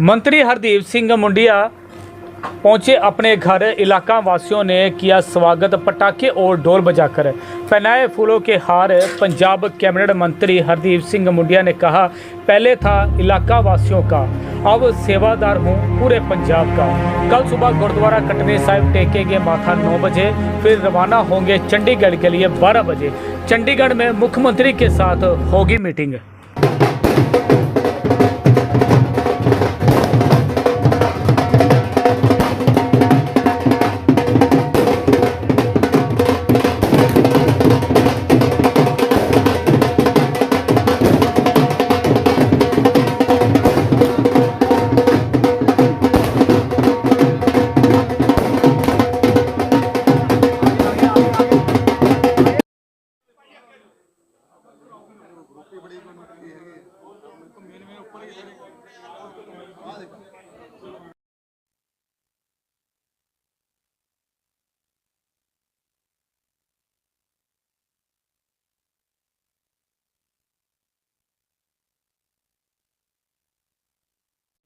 मंत्री हरदीप सिंह मुंडिया पहुँचे अपने घर इलाका वासियों ने किया स्वागत। पटाखे और ढोल बजाकर पहनाए फूलों के हार। पंजाब कैबिनेट मंत्री हरदीप सिंह मुंडिया ने कहा, पहले था इलाका वासियों का, अब सेवादार हूँ पूरे पंजाब का। कल सुबह गुरुद्वारा कटनी साहिब टेकेंगे माथा 9 बजे, फिर रवाना होंगे चंडीगढ़ के लिए 12 बजे। चंडीगढ़ में मुख्यमंत्री के साथ होगी मीटिंग।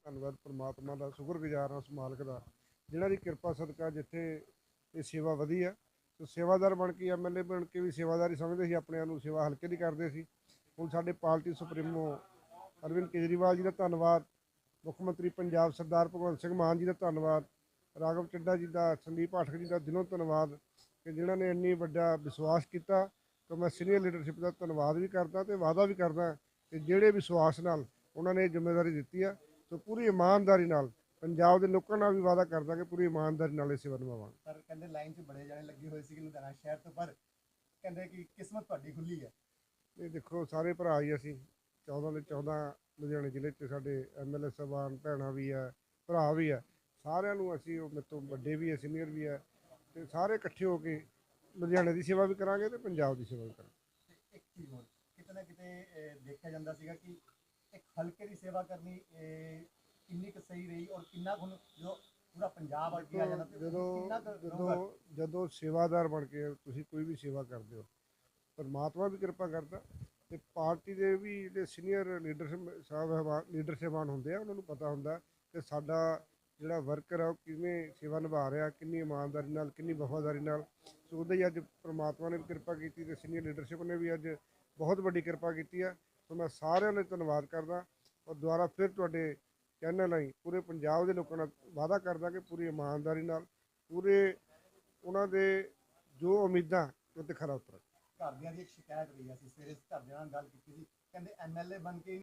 ਧੰਨਵਾਦ ਪ੍ਰਮਾਤਮਾ ਦਾ ਸ਼ੁਕਰਗੁਜ਼ਾਰ ਹਾਂ ਉਸ ਮਾਲਕ ਦਾ ਜਿਨ੍ਹਾਂ ਦੀ ਕਿਰਪਾ ਸਦਕਾ ਜਿੱਥੇ ਇਹ ਸੇਵਾ ਵਧੀ ਆ ਤੇ ਸੇਵਾਦਾਰ ਬਣ ਕੇ ਐਮਐਲਏ ਬਣ ਕੇ ਵੀ ਸੇਵਾਦਾਰੀ ਸਮਝਦੇ ਸੀ ਆਪਣੇ ਆਪ ਨੂੰ ਸੇਵਾ ਹਲਕੇ ਦੀ ਕਰਦੇ ਸੀ। ਹੁਣ ਸਾਡੇ ਪਾਰਟੀ ਸੁਪਰੀਮੋ ਅਰਵਿੰਦ ਕੇਜਰੀਵਾਲ ਜੀ ਦਾ ਧੰਨਵਾਦ, ਮੁੱਖ ਮੰਤਰੀ ਪੰਜਾਬ ਸਰਦਾਰ ਭਗਵੰਤ ਸਿੰਘ ਮਾਨ ਜੀ ਦਾ ਧੰਨਵਾਦ, ਰਾਘਵ ਚੱਡਾ ਜੀ ਦਾ, ਸੰਦੀਪ ਪਾਠਕ ਜੀ ਦਾ ਦਿਲੋਂ ਧੰਨਵਾਦ ਕਿ ਜਿਨ੍ਹਾਂ ਨੇ ਇੰਨੀ ਵੱਡਾ ਵਿਸ਼ਵਾਸ ਕੀਤਾ ਕਿ ਮੈਂ ਸੀਨੀਅਰ ਲੀਡਰਸ਼ਿਪ ਦਾ ਧੰਨਵਾਦ ਵੀ ਕਰਦਾ ਤੇ ਵਾਅਦਾ ਵੀ ਕਰਦਾ ਕਿ ਜਿਹੜੇ ਵਿਸ਼ਵਾਸ ਨਾਲ ਉਹਨਾਂ ਨੇ ਜ਼ਿੰਮੇਵਾਰੀ ਦਿੱਤੀ ਆ ਸੋ ਪੂਰੀ ਇਮਾਨਦਾਰੀ ਨਾਲ ਪੰਜਾਬ ਦੇ ਲੋਕਾਂ ਨਾਲ ਵੀ ਵਾਅਦਾ ਕਰਦਾ ਕਿ ਪੂਰੀ ਇਮਾਨਦਾਰੀ ਨਾਲ ਇਹ ਸੇਵਾ ਨਿਭਾਵਾਂਗੇ। ਸਰ ਕਹਿੰਦੇ ਲਾਈਨ 'ਚ ਬੜੇ ਜਾਣੇ ਲੱਗੇ ਹੋਏ ਸੀ ਲੁਧਿਆਣਾ ਸ਼ਹਿਰ ਤੋਂ, ਪਰ ਕਹਿੰਦੇ ਕਿ ਕਿਸਮਤ ਤੁਹਾਡੀ ਖੁੱਲੀ ਹੈ ਇਹ ਦੇਖੋ ਸਾਰੇ ਭਰਾ ਹੀ ਅਸੀਂ 14 ਦੇ 14 ਲੁਧਿਆਣੇ ਜ਼ਿਲ੍ਹੇ 'ਚ ਸਾਡੇ ਐਮਐਲਏ ਸਾਹਿਬਾਨ ਭੈਣਾਂ ਵੀ ਆ ਭਰਾ ਵੀ ਆ ਸਾਰਿਆਂ ਨੂੰ ਅਸੀਂ ਉਹ ਮੇਰੇ ਤੋਂ ਵੱਡੇ ਵੀ ਆ ਸੀਨੀਅਰ ਵੀ ਆ ਤੇ ਸਾਰੇ ਇਕੱਠੇ ਹੋ ਕੇ ਲੁਧਿਆਣੇ ਦੀ ਸੇਵਾ ਵੀ ਕਰਾਂਗੇ ਤੇ ਪੰਜਾਬ ਦੀ ਸੇਵਾ ਵੀ ਕਰਾਂਗੇ ਇੱਕ ਚੀਜ਼ ਹੋਰ ਕਿਤੇ ਨਾ ਕਿਤੇ ਅਹ, ਦੇਖਿਆ ਜਾਂਦਾ ਸੀਗਾ ਕਿ ਇੱਕ ਹਲਕੇ ਦੀ ਸੇਵਾ ਕਰਨੀ ਅਹ, ਕਿੰਨੀ ਕੁ ਸਹੀ ਰਹੀ ਔਰ ਕਿੰਨਾ ਕੁ ਹੁਣ ਜਦੋਂ ਪੂਰਾ ਪੰਜਾਬ ਅੱਗੇ ਆ ਜਾਂਦਾ ਤੇ ਜਦੋਂ ਕਿੰਨਾ ਕੁ ਰਹੂਗਾ? ਜਦੋਂ ਜਦੋਂ ਸੇਵਾਦਾਰ ਬਣ ਕੇ ਤੁਸੀਂ ਕੋਈ ਵੀ ਸੇਵਾ ਕਰਦੇ ਹੋ ਪਰਮਾਤਮਾ ਵੀ ਕਿਰਪਾ ਕਰਦਾ ਤੇ ਪਾਰਟੀ ਦੇ ਵੀ ਜਿਹੜੇ ਸੀਨੀਅਰ ਲੀਡਰਸ਼ਿਪ ਸਾਹਿਬ ਲੀਡਰ ਸਾਹਿਬਾਨ ਹੁੰਦੇ ਆ, ਉਹਨਾਂ ਨੂੰ ਪਤਾ ਹੁੰਦਾ ਕਿ ਸਾਡਾ ਜਿਹੜਾ ਵਰਕਰ ਆ ਉਹ ਕਿਵੇਂ ਸੇਵਾ ਨਿਭਾ ਰਿਹਾ, ਕਿੰਨੀ ਇਮਾਨਦਾਰੀ ਨਾਲ, ਕਿੰਨੀ ਵਫਾਦਾਰੀ ਨਾਲ। ਸੋ ਉਹਦੇ ਹੀ ਅੱਜ ਪ੍ਰਮਾਤਮਾ ਨੇ ਵੀ ਕਿਰਪਾ ਕੀਤੀ ਤੇ ਸੀਨੀਅਰ ਲੀਡਰਸ਼ਿਪ ਨੇ ਵੀ ਅੱਜ ਬਹੁਤ ਵੱਡੀ ਕਿਰਪਾ ਕੀਤੀ ਆ। ਸੋ ਮੈਂ ਸਾਰਿਆਂ ਲਈ ਧੰਨਵਾਦ ਕਰਦਾ ਔਰ ਦੁਬਾਰਾ ਫਿਰ ਤੁਹਾਡੇ ਚੈਨਲ ਰਾਹੀਂ ਪੂਰੇ ਪੰਜਾਬ ਦੇ ਲੋਕਾਂ ਨਾਲ ਵਾਅਦਾ ਕਰਦਾ ਕਿ ਪੂਰੀ ਇਮਾਨਦਾਰੀ ਨਾਲ ਪੂਰੇ ਉਹਨਾਂ ਦੇ ਜੋ ਉਮੀਦਾਂ, ਉਹ ਤੇ ਖਰਾ ਉਤਰ ਘਰਦਿਆਂ ਦੀ ਇੱਕ ਸ਼ਿਕਾਇਤ ਰਹੀ ਅਸੀਂ ਸਵੇਰੇ ਘਰਦਿਆਂ ਨਾਲ ਗੱਲ ਕੀਤੀ ਸੀ, ਕਹਿੰਦੇ ਐਮਐਲਏ ਬਣ ਕੇ